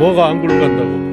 뭐가 안 굴러간다고?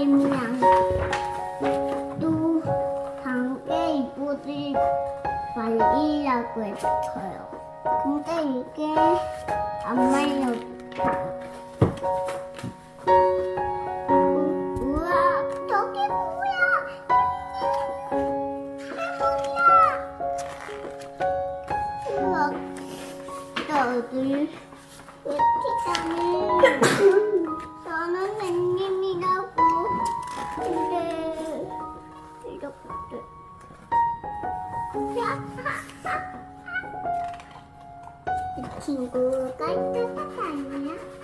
모양. 또 방에 이쁘지 말이라고 했어요. 근데 이게 안 말려. 이 친구가 따뜻하냐?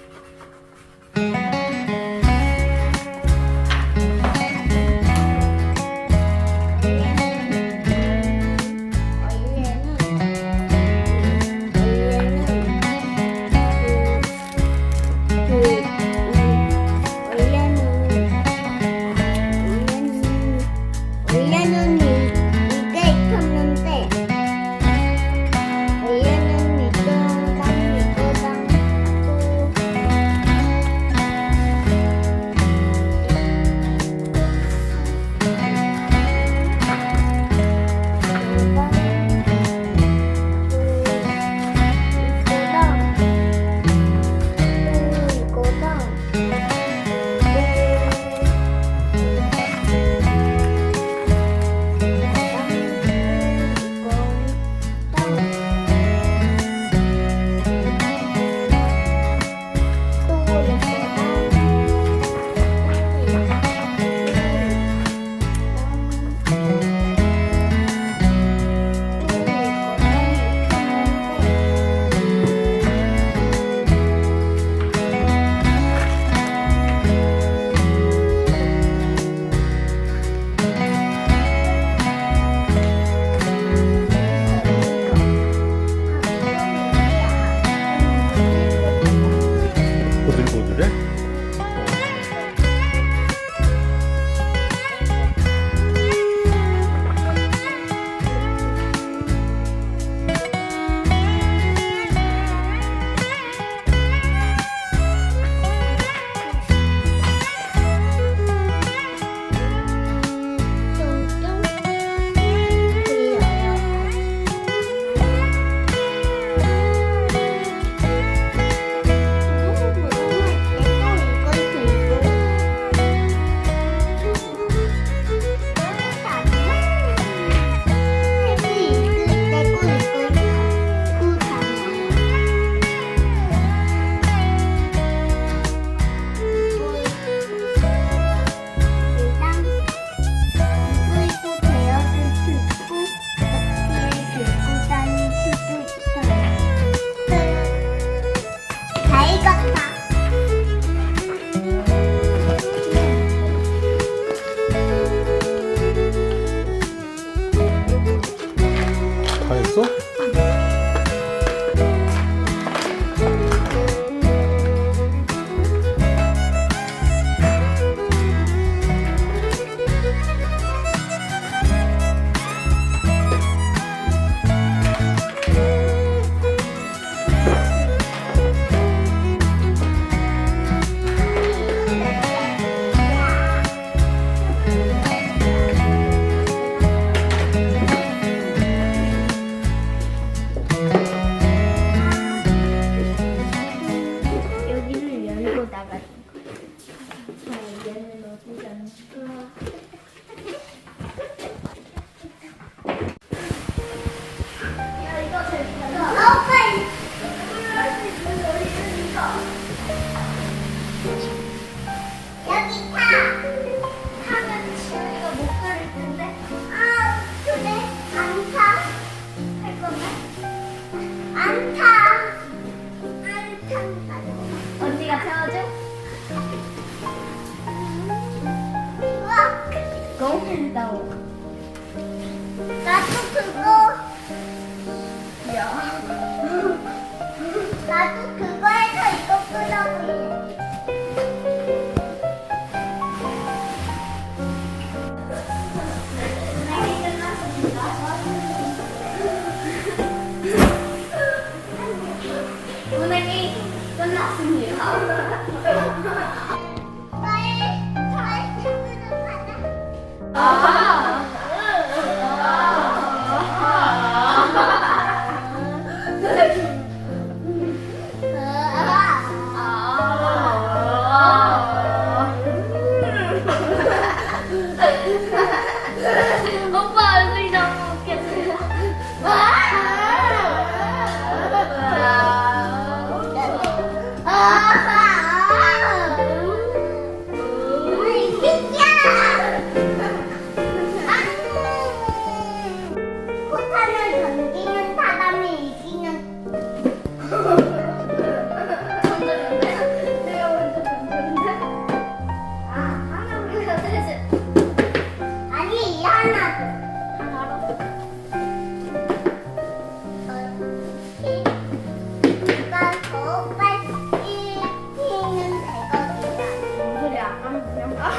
Mm-hmm.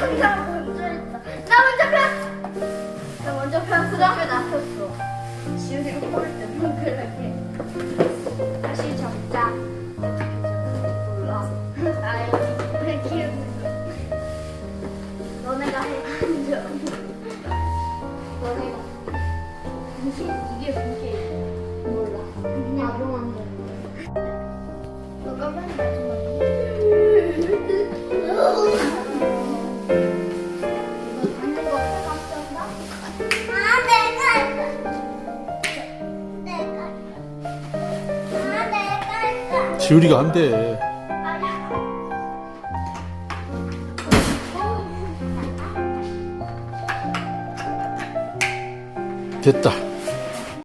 나 먼저 했다. 나 먼저 폈. 나 먼저 폈. 그 다음에 나 폈어. 지훈이가 뽑을 때 그렇게. 다시 적자. 몰라. 아 여기 왜 키우는 거? 너네가 해가지고. 너네가. 이게 그게 몰라. 그냥 아동한 거. 너가 맨날 마지막에. 지우리가 안 돼. 됐다.